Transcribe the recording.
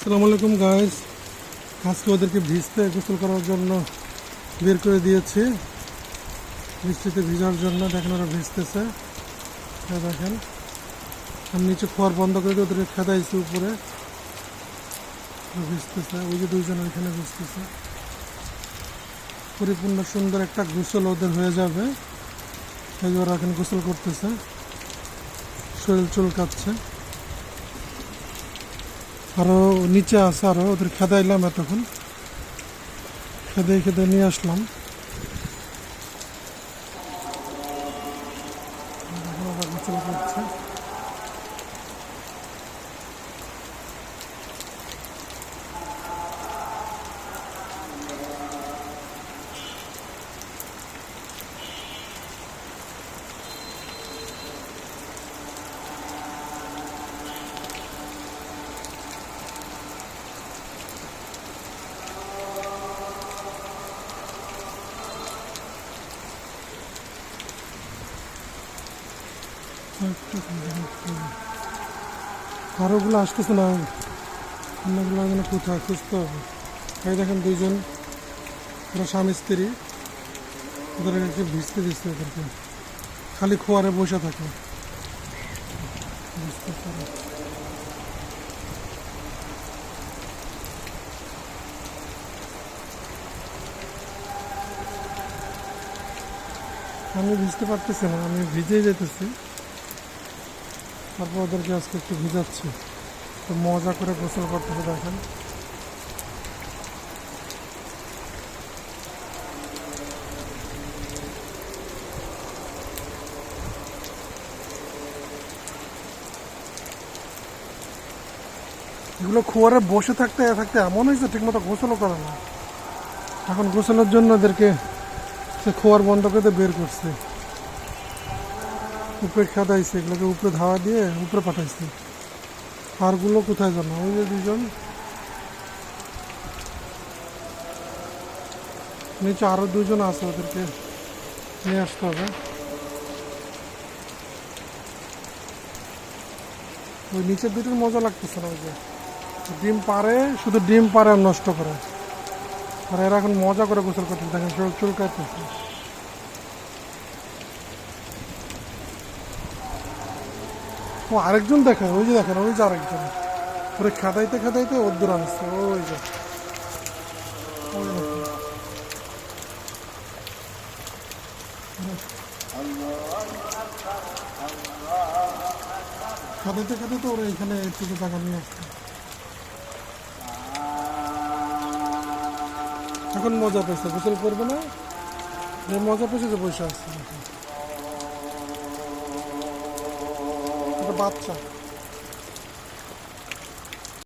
আসসালামু আলাইকুম গাইস আজকে ওদেরকে ভিজতে গোসল করার জন্য বের করে দিয়েছি। বৃষ্টিতে ভিজার জন্য দেখেন ওরা ভিজতেছে। দেখেন। আমি নিচে খোয়ার বন্ধ করে দিয়ে ওদেরকে খেদাইছি উপরে। ভিজতেছে। ওই যে দুইজন ওইখানে ভিজতেছে। পরিপূর্ণ সুন্দর একটা গোসল ওদের হয়ে যাবে। এই ওরা এখন গোসল করতেছে। শরীর চুলকাচ্ছে। আরও নিচে আছে আরও ওদের খেদাইলাম এতক্ষণ। খেদে খেদে নিয়ে আসলাম। আরোগুলো আসতেছে না। অন্যগুলো মানে কোথায় খুঁজতে হবে। এই দেখেন দুইজন, ওরা স্বামী, স্ত্রী। ওদের একটু ভিজতে দিচ্ছে ওদেরকে খালি খোয়ারে বসে থাকে। আমি বুঝতে পারতেছি না, আমি ভিজেই যেতেছি। তারপর ওদেরকে আজকে একটু ভিজাচ্ছি। তো মজা করে গোসল করতেছে, দেখেন। এগুলো খোয়ারে বসে থাকতে থাকতে এমন হয়েছে ঠিকমতো গোসলও করে না। এখন গোসলের জন্য ওদেরকে খোয়ার বন্ধ করে বের করছে। উপরে খেদাইছে এগুলোকে উপরে ধাওয়া দিয়ে উপরে পাঠাইছে। আরগুলো কোথায় জানো? ওই যে দুজন নিচে আরও দুজন আছে ওদেরকে নিয়ে আসতে হবে। ওই নিচের দুটোর মজা লাগতেছে না, ওই যে। ডিম পারে, শুধু ডিম পারে আর নষ্ট করে। আর এরা এখন মজা করে গোসল করতেছে, দেখেন চুল চুলকাইতেছে ও আরেকজন দেখেন, ওই যে দেখেন, ওই যে আরেকজন। ওরে খেদাইতে খাদাইতে ওর দূর আসছে ওই যে। খাদাইতে। খেদাইতে ওরা এখানে একটু জায়গা নিয়ে আসছে। এখন মজা পেয়েছে, গোসল করবে না? মজা পেয়েছে যে বসে আসছে বাচ্চা।